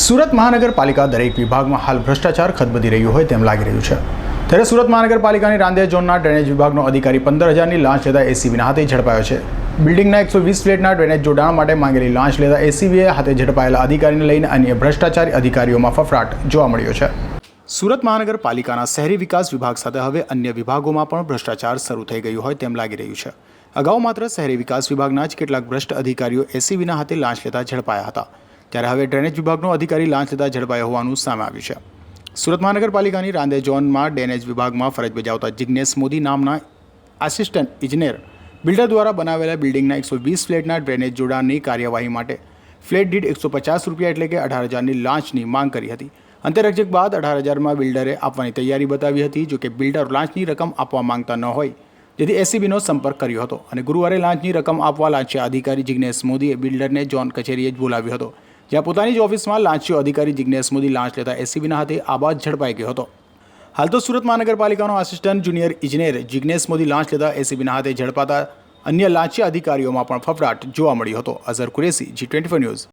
સુરત મહાનગરપાલિકા દરેક વિભાગમાં હાલ ભ્રષ્ટાચાર ખદબદી રહ્યું હોય તેમ લાગી રહ્યું છે. ત્યારે સુરત મહાનગરપાલિકાની રાંદેર ઝોનના ડ્રેનેજ વિભાગનો અધિકારી પંદર હજારની લાંચ લેતા એસીબીના હાથે ઝડપાયો છે. બિલ્ડિંગના એકસો વીસ ફ્લેટના ડ્રેનેજ જોડાણ માટે માંગેલી લાંચ લેતા એસીબીએ હાથે ઝડપાયેલા અધિકારીને લઈને અન્ય ભ્રષ્ટાચારી અધિકારીઓમાં ફફડાટ જોવા મળ્યો છે. સુરત મહાનગરપાલિકાના શહેરી વિકાસ વિભાગ સાથે હવે અન્ય વિભાગોમાં પણ ભ્રષ્ટાચાર શરૂ થઈ ગયું હોય તેમ લાગી રહ્યું છે. અગાઉ માત્ર શહેરી વિકાસ વિભાગના જ કેટલાક ભ્રષ્ટ અધિકારીઓ એસીબીના હાથે લાંચ લેતા ઝડપાયા હતા. ત્યારે હવે ડ્રેનેજ વિભાગનો અધિકારી લાંચ લેતા ઝડપાયો હોવાનું સામે આવ્યું છે. સુરત મહાનગરપાલિકાની રાંદે ઝોનમાં ડ્રેનેજ વિભાગમાં ફરજ બજાવતા જિજ્ઞેશ મોદી નામના આસિસ્ટન્ટ ઇજનેર બિલ્ડર દ્વારા બનાવેલા બિલ્ડિંગના એકસો વીસ ફ્લેટના ડ્રેનેજ જોડાણની કાર્યવાહી માટે ફ્લેટ દીઠ એકસો પચાસ રૂપિયા એટલે કે અઢાર હજારની લાંચની માંગ કરી હતી. અંતરક્ષક બાદ અઢાર હજારમાં બિલ્ડરે આપવાની તૈયારી બતાવી હતી, જો કે બિલ્ડર લાંચની રકમ આપવા માંગતા ન હોય. જેથી એસીબીનો સંપર્ક કર્યો હતો અને ગુરુવારે લાંચની રકમ આપવા લાંચિયા અધિકારી જિજ્ઞેશ મોદીએ બિલ્ડરને જોન કચેરીએ જ બોલાવ્યો હતો. જ્યાં પોતાની જ ઓફિસમાં લાંચીઓ અધિકારી જિજ્ઞેશ મોદી લાંચ લેતા એસીબીના હાથે આબાદ ઝડપાઈ ગયો હતો. હાલ તો સુરત મહાનગરપાલિકાનો આસિસ્ટન્ટ જુનિયર ઇજનેર જિજ્ઞેશ મોદી લાંચ લેતા એસીબીના હાથે ઝડપાતા અન્ય લાંચી અધિકારીઓમાં પણ ફફડાટ જોવા મળ્યો હતો. Azhar Qureshi G twenty news